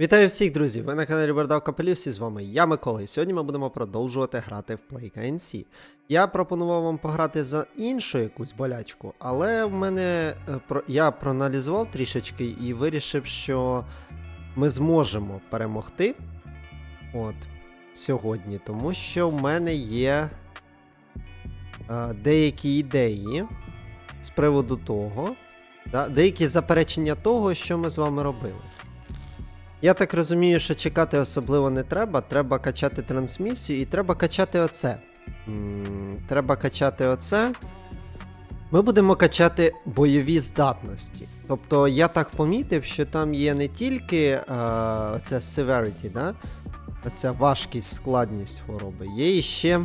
Вітаю всіх, друзі! Ви на каналі Бардав Капелівсі, з вами я, Микола, і сьогодні ми будемо продовжувати грати в Play NC. Я пропонував вам пограти за іншу якусь болячку, але в мене е, я проаналізував трішечки і вирішив, що ми зможемо перемогти от, сьогодні, тому що в мене є е, деякі ідеї з приводу того, деякі заперечення того, що ми з вами робили. Я так розумію, що чекати особливо не треба. Треба качати трансмісію і треба качати оце. Треба качати оце. Ми будемо качати бойові здатності. Тобто я так помітив, що там є не тільки е, оце severity, да? оця важкість, складність хвороби, є іще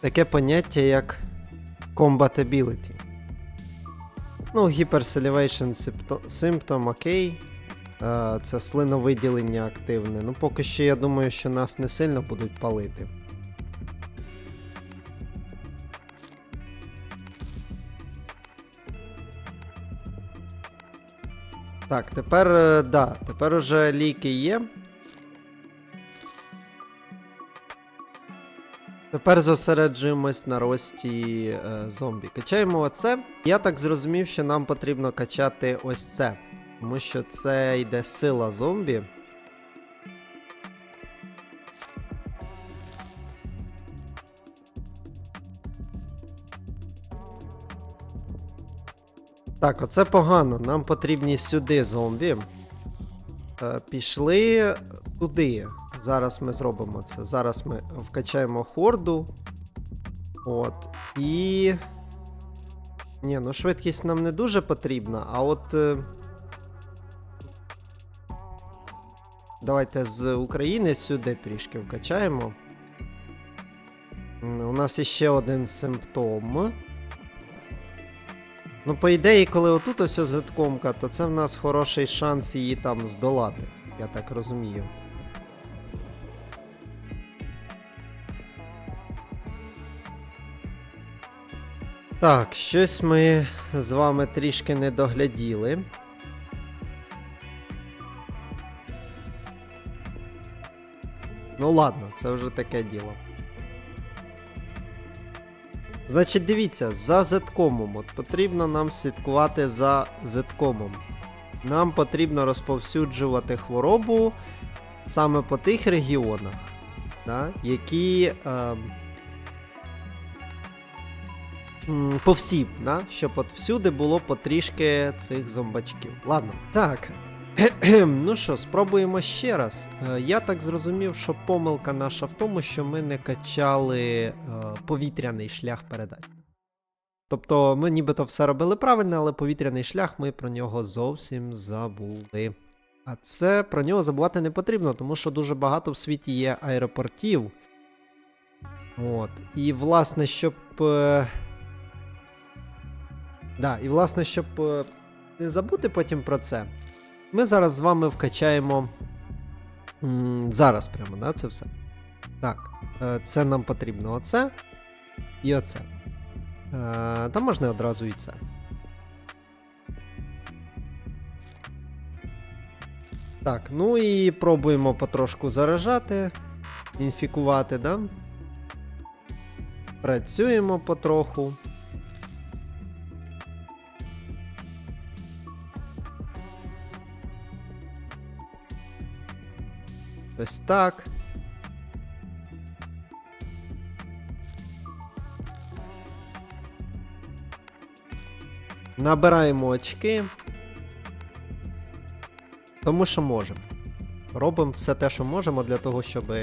таке поняття, як combatability. Ну, hypersalivation symptom окей. Е, Це слиновиділення активне. Ну, поки що я думаю, що нас не сильно будуть палити. Так, тепер, е, да, тепер уже ліки є. Тепер зосереджуємось на рості е, зомбі. Качаємо оце. Я так зрозумів, що нам потрібно качати ось це. Тому що це йде сила зомбі. Так, оце погано. Нам потрібні сюди зомбі. Е, пішли туди. Зараз ми зробимо це. Зараз ми вкачаємо хорду. От. І. Ні, ну швидкість нам не дуже потрібна, а от. е, Давайте з України сюди трішки вкачаємо. У нас іще один симптом. Ну, по ідеї, коли отут ось зеткомка, то це в нас хороший шанс її там здолати. Я так розумію. Так, щось ми з вами трішки не догляділи. Ну ладно, це вже таке діло. Значить, дивіться, за зеткомом. От потрібно нам слідкувати за зеткомом. Нам потрібно розповсюджувати хворобу саме по тих регіонах, да, які. м, по всім, да, щоб от всюди було потрішки цих зомбачків. Ладно. Так. ну що, спробуємо ще раз. Е, Я так зрозумів, що помилка наша в тому, що ми не качали е, повітряний шлях передач. Тобто ми нібито все робили правильно, але повітряний шлях ми про нього зовсім забули. А це про нього забувати не потрібно, тому що дуже багато в світі є аеропортів. От. І, власне, щоб. Е... Да, і власне, щоб не забути потім про це, ми зараз з вами вкачаємо. Зараз прямо, да, це все. Так, е, це нам потрібно оце і оце. Е, Та можна одразу і це. Так, ну і пробуємо потрошку заражати, інфікувати, да? Працюємо потроху. Ось так. Набираємо очки. Тому що можемо. Робимо все те, що можемо для того, щоб.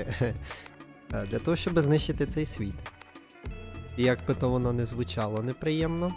Для того, щоб знищити цей світ. І як би то воно не звучало неприємно.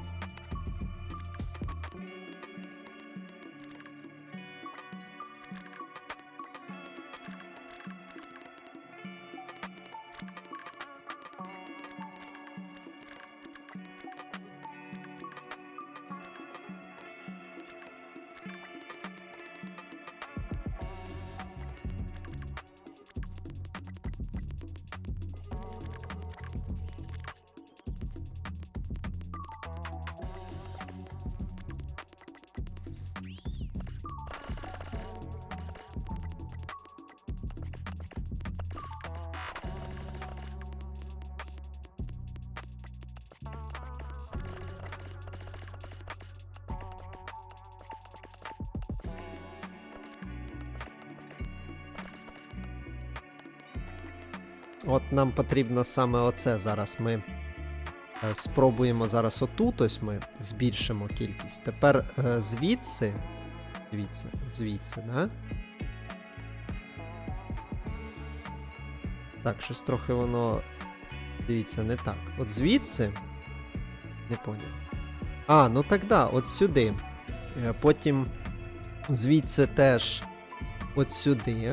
От нам потрібно саме оце зараз. Ми е, спробуємо зараз отут, ось ми збільшимо кількість. Тепер е, звідси. Дивіться, звідси, да? Так, щось трохи воно. Дивіться, не так. От звідси. Не поняв. А, ну так да, от сюди. Е, Потім звідси теж от сюди.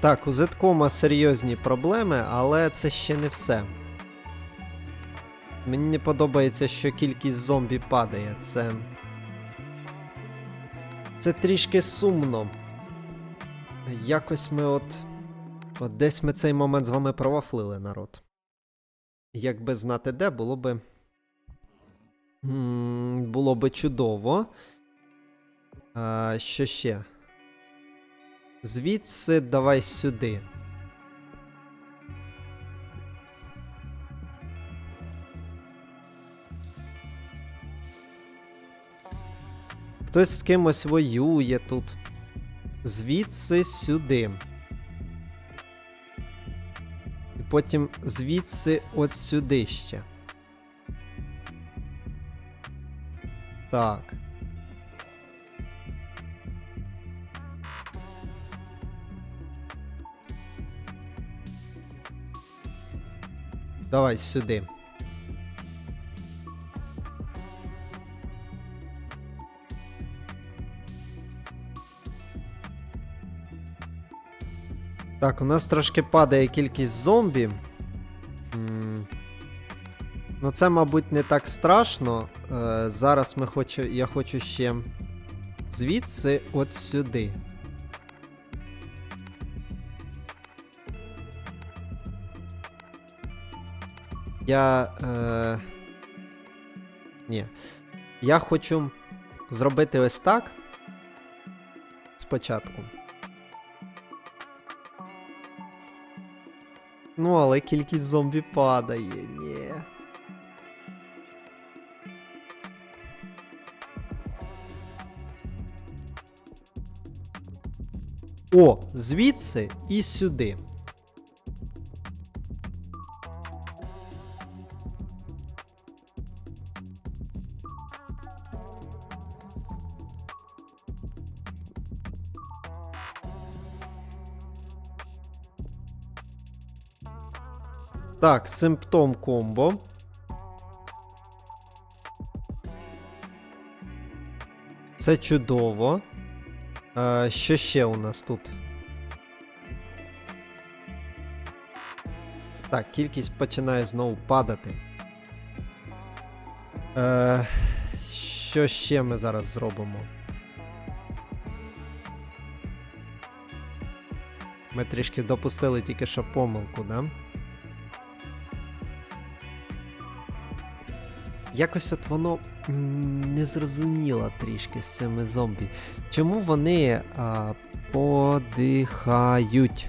Так, у Зеткома серйозні проблеми, але це ще не все. Мені не подобається, що кількість зомбі падає. Це. Це трішки сумно. Якось ми от. От десь ми цей момент з вами провафлили, народ. Якби знати де, було би. Було би чудово. А, що ще? Звідси давай сюди. Хтось з кимось воює тут. Звідси сюди. І потім звідси от сюди ще. Так. Давай сюди. Так, у нас трошки падає кількість зомбі. Ну, це, мабуть, не так страшно. Е, зараз ми хочу, я хочу ще звідси от сюди. Я. Е... Ні. Я хочу зробити ось так. Спочатку. Ну, але кількість зомбі падає. Ні. О, звідси і сюди. Так, симптом комбо. Це чудово. Е, що ще у нас тут? Так, кількість починає знову падати. Е, що ще ми зараз зробимо? Ми трішки допустили тільки що помилку, да? Якось от воно незрозуміло трішки з цими зомбі. Чому вони а, подихають?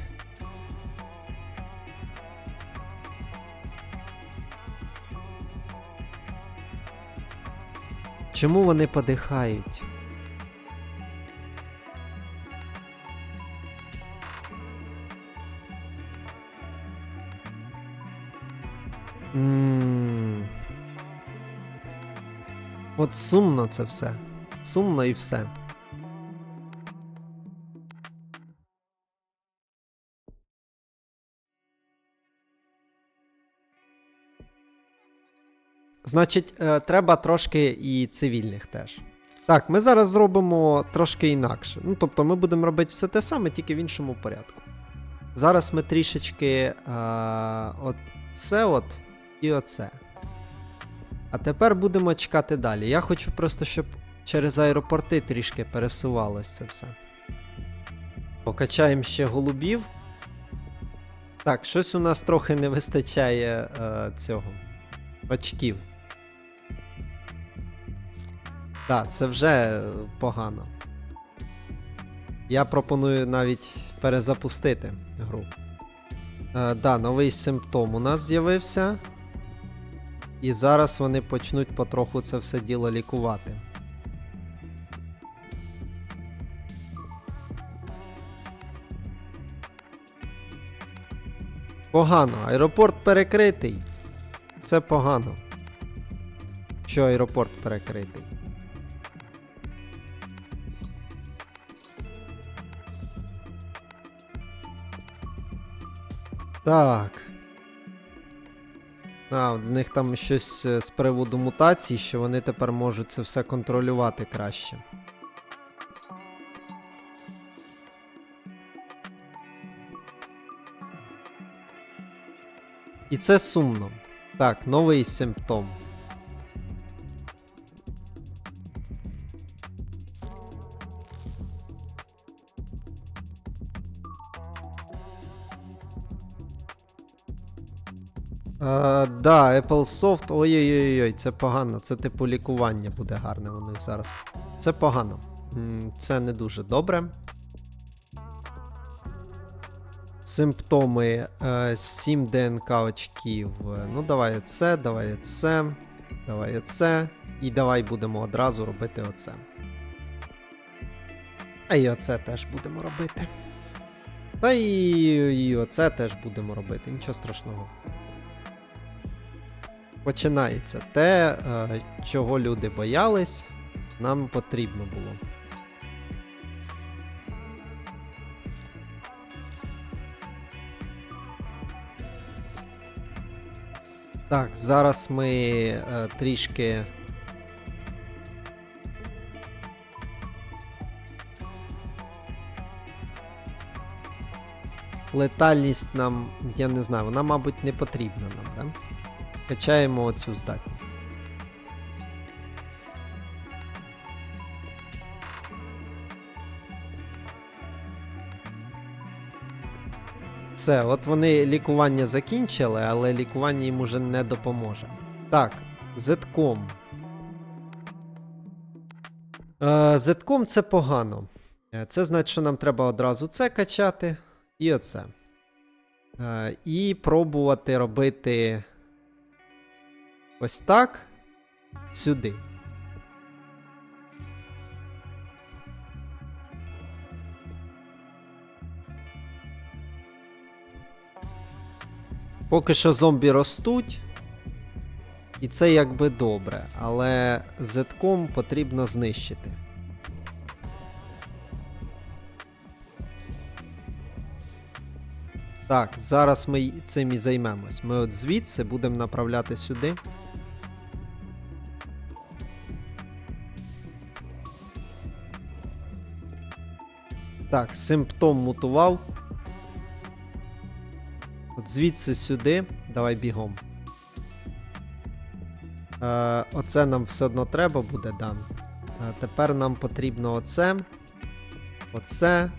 Чому вони подихають? От сумно це все. Сумно і все. Значить, е, треба трошки і цивільних теж. Так, ми зараз зробимо трошки інакше. Ну, тобто, ми будемо робити все те саме, тільки в іншому порядку. Зараз ми трішечки е, оце от і оце. А тепер будемо чекати далі. Я хочу просто, щоб через аеропорти трішки пересувалось це все. Покачаємо ще голубів. Так, щось у нас трохи не вистачає е, цього. Очків. Так, це вже погано. Я пропоную навіть перезапустити гру. Е, да, новий симптом у нас з'явився. І зараз вони почнуть потроху це все діло лікувати. Погано. Аеропорт перекритий. Це погано. Що аеропорт перекритий. Так. А, в них там щось е, з приводу мутацій, що вони тепер можуть це все контролювати краще. І це сумно. Так, новий симптом. А, да, Apple Soft. Ой-ой-ой, це погано. Це типу лікування буде гарне у них зараз. Це погано. Це не дуже добре. Симптоми е, 7 ДНК очків. Е, Ну, давай це, давай це, давай це. І давай будемо одразу робити оце. А і оце теж будемо робити. Та і, і оце теж будемо робити, нічого страшного. Починається те, е, чого люди боялись, нам потрібно було. Так, зараз ми е, трішки. Летальність нам, я не знаю, вона, мабуть, не потрібна нам, да? Качаємо оцю здатність. Все, от вони лікування закінчили, але лікування їм уже не допоможе. Так, зетком. Зетком це погано. Е, Це значить, що нам треба одразу це качати і оце. Е, і пробувати робити ось так сюди. Поки що зомбі ростуть. І це якби добре, але зетком потрібно знищити. Так, зараз ми цим і займемось. Ми от звідси будемо направляти сюди. Так, симптом мутував. От звідси сюди. Давай бігом. Е, оце нам все одно треба буде, да. Е, тепер нам потрібно оце. Оце.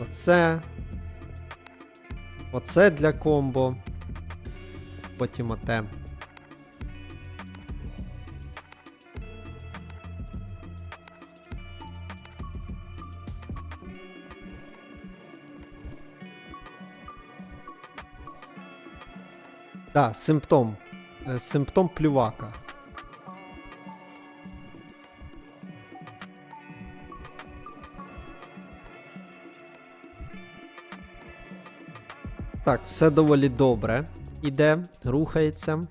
Оце. Оце для комбо. Потім оте. Да, симптом. Е, Симптом плювака. Так, все доволі добре. Іде, рухається.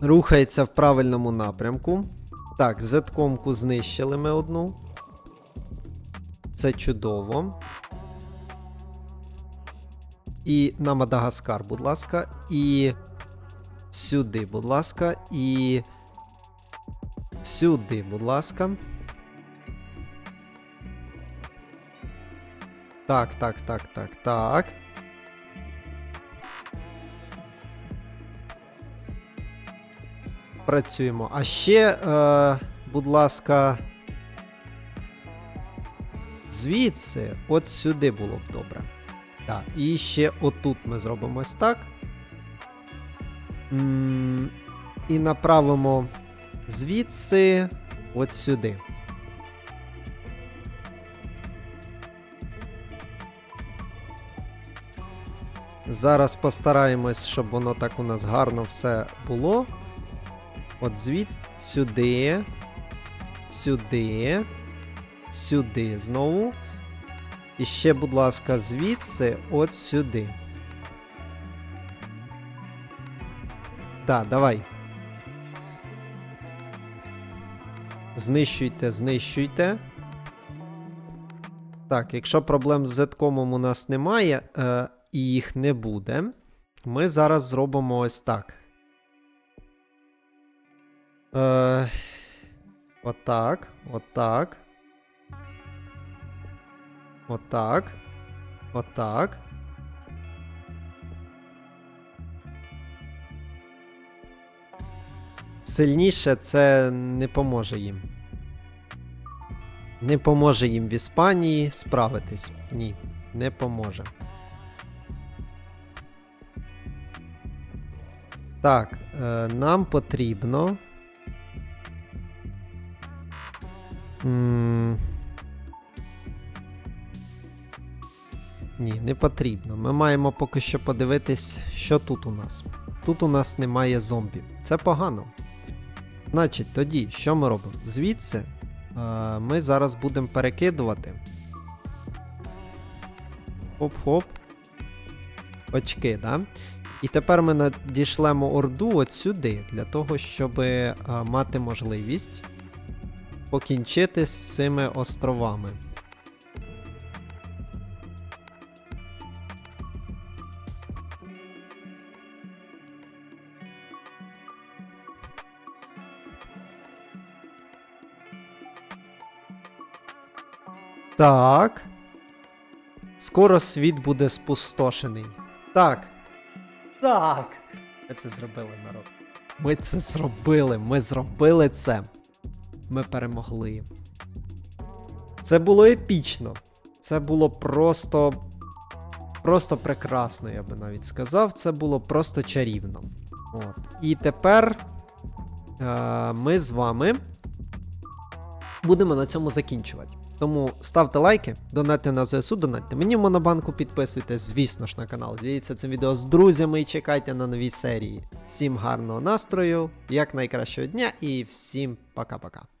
Рухається в правильному напрямку. Так, зеткомку знищили ми одну. Це чудово. І на Мадагаскар, будь ласка. І сюди, будь ласка. І сюди, будь ласка. Так, так, так, так, так. Працюємо. А ще, е, будь ласка звідси, от сюди було б добре. Так, І ще отут ми зробимо ось так. І направимо звідси от сюди. Зараз постараємось, щоб воно так у нас гарно все було. От звідси сюди, сюди. Сюди знову. І ще, будь ласка, звідси от сюди. Так, давай. Знищуйте, знищуйте. Так, якщо проблем з Z-комом у нас немає, е, і їх не буде, ми зараз зробимо ось так. Е, отак, отак. Отак. Отак. Сильніше це не поможе їм. Не поможе їм в Іспанії справитись. Ні, не поможе. Так, е, нам потрібно. Ні, не потрібно. Ми маємо поки що подивитись, що тут у нас. Тут у нас немає зомбі. Це погано. Значить, тоді, що ми робимо? Звідси е, ми зараз будемо перекидувати. Хоп-хоп. Очки, да? І тепер ми надішлемо орду от сюди, для того, щоб е, мати можливість покінчити з цими островами. Так. Скоро світ буде спустошений. Так. Так. Ми це зробили, народ. Ми це зробили. Ми зробили це. Ми перемогли. Це було епічно. Це було просто. Просто прекрасно, я би навіть сказав. Це було просто чарівно. От. І тепер е- ми з вами будемо на цьому закінчувати. Тому ставте лайки, донатьте на ЗСУ, донатьте мені в монобанку, підписуйтесь, звісно ж, на канал. Діліться цим відео з друзями і чекайте на нові серії. Всім гарного настрою, як найкращого дня і всім пока-пока.